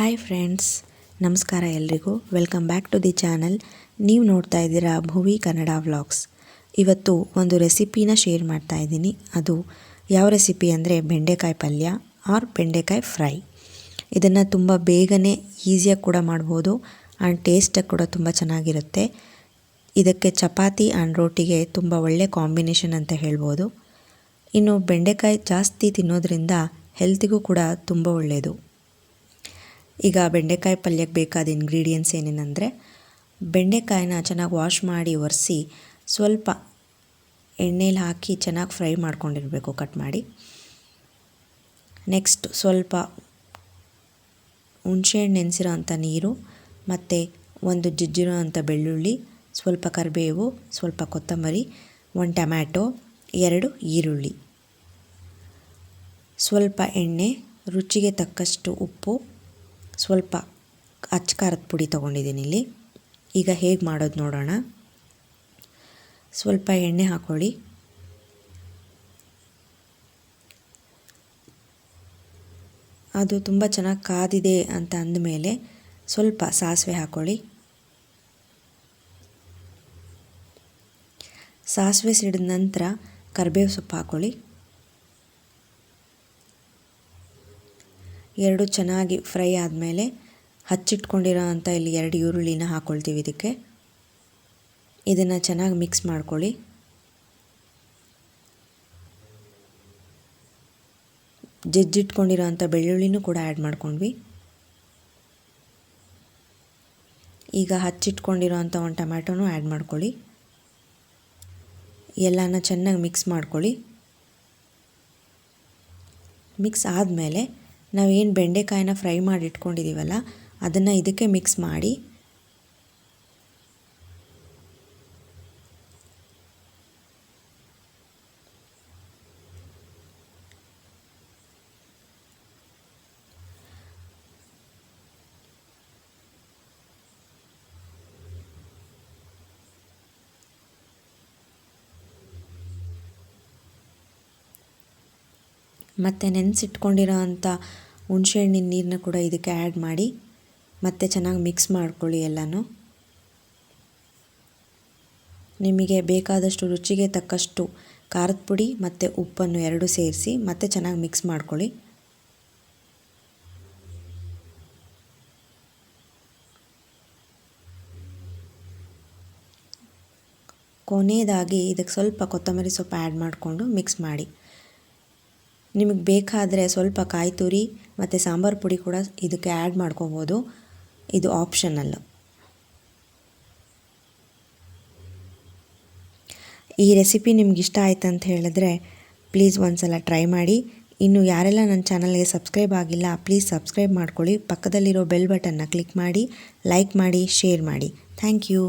Hi friends ನಮಸ್ಕಾರ ಎಲ್ರಿಗೂ. Welcome back to the channel ನೀವು ನೋಡ್ತಾ ಇದ್ದೀರಾ ಭುವಿ ಕನ್ನಡ ವ್ಲಾಗ್ಸ್. ಇವತ್ತು ಒಂದು ರೆಸಿಪಿನ ಶೇರ್ ಮಾಡ್ತಾ ಇದ್ದೀನಿ. ಅದು ಯಾವ ರೆಸಿಪಿ ಅಂದರೆ ಬೆಂಡೆಕಾಯಿ ಪಲ್ಯ ಆರ್ ಬೆಂಡೆಕಾಯಿ ಫ್ರೈ. ಇದನ್ನು ತುಂಬ ಬೇಗನೆ ಈಸಿಯಾಗಿ ಕೂಡ ಮಾಡ್ಬೋದು ಆ್ಯಂಡ್ ಟೇಸ್ಟಾಗಿ ಕೂಡ ತುಂಬ ಚೆನ್ನಾಗಿರುತ್ತೆ. ಇದಕ್ಕೆ ಚಪಾತಿ ಆ್ಯಂಡ್ ರೋಟಿಗೆ ತುಂಬ ಒಳ್ಳೆ ಕಾಂಬಿನೇಷನ್ ಅಂತ ಹೇಳ್ಬೋದು. ಇನ್ನು ಬೆಂಡೆಕಾಯಿ ಜಾಸ್ತಿ ತಿನ್ನೋದ್ರಿಂದ ಹೆಲ್ತಿಗೂ ಕೂಡ ತುಂಬ ಒಳ್ಳೆಯದು ಈಗ ಬೆಂಡೆಕಾಯಿ ಪಲ್ಯಕ್ಕೆ ಬೇಕಾದ ಇಂಗ್ರೀಡಿಯೆಂಟ್ಸ್ ಏನೇನೆಂದರೆ, ಬೆಂಡೆಕಾಯಿನ ಚೆನ್ನಾಗಿ ವಾಶ್ ಮಾಡಿ ಒರೆಸಿ ಸ್ವಲ್ಪ ಎಣ್ಣೆಲಿ ಹಾಕಿ ಚೆನ್ನಾಗಿ ಫ್ರೈ ಮಾಡ್ಕೊಂಡಿರಬೇಕು ಕಟ್ ಮಾಡಿ. ನೆಕ್ಸ್ಟ್ ಸ್ವಲ್ಪ ಹುಣಸೆಹಣ್ಣು ನೆನೆಸಿರೋ ಅಂಥ ನೀರು, ಮತ್ತು ಒಂದು ಜಜ್ಜಿರೋ ಅಂಥ ಬೆಳ್ಳುಳ್ಳಿ, ಸ್ವಲ್ಪ ಕರಿಬೇವು, ಸ್ವಲ್ಪ ಕೊತ್ತಂಬರಿ, ಒಂದು ಟೊಮ್ಯಾಟೊ, ಎರಡು ಈರುಳ್ಳಿ. ಸ್ವಲ್ಪ ಎಣ್ಣೆ, ರುಚಿಗೆ ತಕ್ಕಷ್ಟು ಉಪ್ಪು ಸ್ವಲ್ಪ ಅಚ್ಚ ಖಾರದ ಪುಡಿ ತೊಗೊಂಡಿದ್ದೀನಿ ಇಲ್ಲಿ. ಈಗ ಹೇಗೆ ಮಾಡೋದು ನೋಡೋಣ. ಸ್ವಲ್ಪ ಎಣ್ಣೆ ಹಾಕ್ಕೊಳ್ಳಿ ಅದು ತುಂಬ ಚೆನ್ನಾಗಿ ಕಾದಿದೆ ಅಂತ ಅಂದಮೇಲೆ ಸ್ವಲ್ಪ ಸಾಸಿವೆ ಹಾಕ್ಕೊಳ್ಳಿ ಸಾಸಿವೆ ಸಿಡಿದ ನಂತರ ಕರಿಬೇವು ಸೊಪ್ಪು ಹಾಕ್ಕೊಳ್ಳಿ ಎರಡು ಚೆನ್ನಾಗಿ ಫ್ರೈ ಆದಮೇಲೆ ಹಚ್ಚಿಟ್ಕೊಂಡಿರೋ ಅಂಥ ಇಲ್ಲಿ ಎರಡು ಈರುಳ್ಳಿನ ಹಾಕ್ಕೊಳ್ತೀವಿ ಇದಕ್ಕೆ. ಇದನ್ನು ಚೆನ್ನಾಗಿ ಮಿಕ್ಸ್ ಮಾಡ್ಕೊಳ್ಳಿ. ಜಜ್ಜಿಟ್ಕೊಂಡಿರೋ ಅಂಥ ಬೆಳ್ಳುಳ್ಳಿನೂ ಕೂಡ ಆ್ಯಡ್ ಮಾಡ್ಕೊಂಡ್ವಿ. ಈಗ ಹಚ್ಚಿಟ್ಕೊಂಡಿರೋ ಅಂಥ ಒಂದು ಟೊಮ್ಯಾಟೊನೂ ಆ್ಯಡ್ ಮಾಡ್ಕೊಳ್ಳಿ. ಎಲ್ಲನ ಚೆನ್ನಾಗಿ ಮಿಕ್ಸ್ ಮಾಡ್ಕೊಳ್ಳಿ. ಮಿಕ್ಸ್ ಆದಮೇಲೆ ನಾವೇನು ಬೆಂಡೆಕಾಯಿನ ಫ್ರೈ ಮಾಡಿ ಇಟ್ಕೊಂಡಿದ್ದೀವಲ್ಲ ಅದನ್ನು ಇದಕ್ಕೆ ಮಿಕ್ಸ್ ಮಾಡಿ ಮತ್ತು ನೆನೆಸಿಟ್ಕೊಂಡಿರೋ ಅಂಥ ಹುಣಸೆಹಣ್ಣಿನ ನೀರನ್ನ ಕೂಡ ಇದಕ್ಕೆ ಆ್ಯಡ್ ಮಾಡಿ, ಮತ್ತೆ ಚೆನ್ನಾಗಿ ಮಿಕ್ಸ್ ಮಾಡ್ಕೊಳ್ಳಿ ಎಲ್ಲನೂ. ನಿಮಗೆ ಬೇಕಾದಷ್ಟು ರುಚಿಗೆ ತಕ್ಕಷ್ಟು ಖಾರದ ಪುಡಿ ಮತ್ತು ಉಪ್ಪನ್ನು ಎರಡು ಸೇರಿಸಿ, ಮತ್ತೆ ಚೆನ್ನಾಗಿ ಮಿಕ್ಸ್ ಮಾಡ್ಕೊಳ್ಳಿ. ಕೊನೆಯದಾಗಿ ಇದಕ್ಕೆ ಸ್ವಲ್ಪ ಕೊತ್ತಂಬರಿ ಸೊಪ್ಪು ಆ್ಯಡ್ ಮಾಡಿಕೊಂಡು ಮಿಕ್ಸ್ ಮಾಡಿ. ನಿಮಗೆ ಬೇಕಾದರೆ ಸ್ವಲ್ಪ ಕಾಯಿ ತುರಿ ಮತ್ತು ಸಾಂಬಾರು ಪುಡಿ ಕೂಡ ಇದಕ್ಕೆ ಆ್ಯಡ್ ಮಾಡ್ಕೋಬೋದು. ಇದು ಆಪ್ಷನಲ್ಲು ಈ ರೆಸಿಪಿ ನಿಮ್ಗೆ ಇಷ್ಟ ಆಯ್ತು ಅಂತ ಹೇಳಿದ್ರೆ ಪ್ಲೀಸ್ ಒಂದು ಸಲ ಟ್ರೈ ಮಾಡಿ. ಇನ್ನು ಯಾರೆಲ್ಲ ನನ್ನ ಚಾನಲ್ಗೆ ಸಬ್ಸ್ಕ್ರೈಬ್ ಆಗಿಲ್ಲ ಪ್ಲೀಸ್ ಸಬ್ಸ್ಕ್ರೈಬ್ ಮಾಡ್ಕೊಳ್ಳಿ. ಪಕ್ಕದಲ್ಲಿರೋ ಬೆಲ್ ಬಟನ್ನ ಕ್ಲಿಕ್ ಮಾಡಿ ಲೈಕ್ ಮಾಡಿ ಶೇರ್ ಮಾಡಿ. Thank you